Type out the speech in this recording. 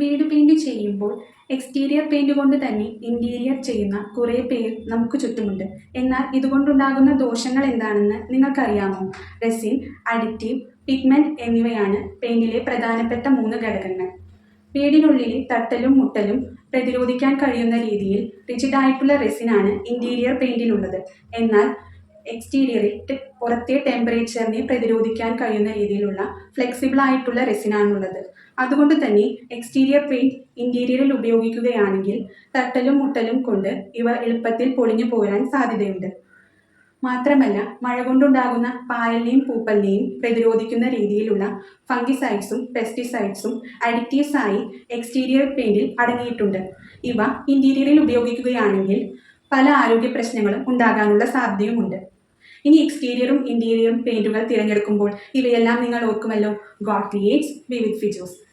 വീട് പെയിന്റ് ചെയ്യുമ്പോൾ exterior paint കൊണ്ട് തന്നെ ഇന്റീരിയർ ചെയ്യുന്ന കുറേ പേർ നമുക്ക് ചുറ്റുമുണ്ട്. എന്നാൽ ഇതുകൊണ്ടുണ്ടാകുന്ന ദോഷങ്ങൾ എന്താണെന്ന് നിങ്ങൾക്കറിയാമോ? റെസിൻ അഡിറ്റീവ് പിഗ്മെന്റ് എന്നിവയാണ് പെയിന്റിലെ പ്രധാനപ്പെട്ട മൂന്ന് ഘടകങ്ങൾ. വീടിനുള്ളിലെ തട്ടലും മുട്ടലും പ്രതിരോധിക്കാൻ കഴിയുന്ന രീതിയിൽ റിജിഡായിട്ടുള്ള റെസിനാണ് ഇന്റീരിയർ പെയിന്റിലുള്ളത് എന്നാൽ എക്സ്റ്റീരിയറിൽ പുറത്തെ ടെമ്പറേച്ചറിനെ പ്രതിരോധിക്കാൻ കഴിയുന്ന രീതിയിലുള്ള ഫ്ലെക്സിബിൾ ആയിട്ടുള്ള റെസിനാണുള്ളത് അതുകൊണ്ട് തന്നെ എക്സ്റ്റീരിയർ പെയിന്റ് ഇന്റീരിയറിൽ ഉപയോഗിക്കുകയാണെങ്കിൽ തട്ടലും മുട്ടലും കൊണ്ട് ഇവ എളുപ്പത്തിൽ പൊളിഞ്ഞു പോരാൻ സാധ്യതയുണ്ട്. മാത്രമല്ല മഴ കൊണ്ടുണ്ടാകുന്ന പായലിനെയും പൂപ്പലിനെയും പ്രതിരോധിക്കുന്ന രീതിയിലുള്ള ഫംഗിസൈഡ്സും പെസ്റ്റിസൈഡ്സും അഡിക്റ്റീവ്സ് ആയി എക്സ്റ്റീരിയർ പെയിന്റിൽ അടങ്ങിയിട്ടുണ്ട്. ഇവ ഇന്റീരിയറിൽ ഉപയോഗിക്കുകയാണെങ്കിൽ പല ആരോഗ്യ പ്രശ്നങ്ങളും ഉണ്ടാകാനുള്ള സാധ്യതയുമുണ്ട്. ഇനി എക്സ്റ്റീരിയറും ഇന്റീരിയറും പെയിന്റുകൾ തിരഞ്ഞെടുക്കുമ്പോൾ ഇവയെല്ലാം നിങ്ങൾ ഓർക്കുമല്ലോ. ഗോഡ് ക്രിയേറ്റ്സ് വിവിധ് ഫിജോസ്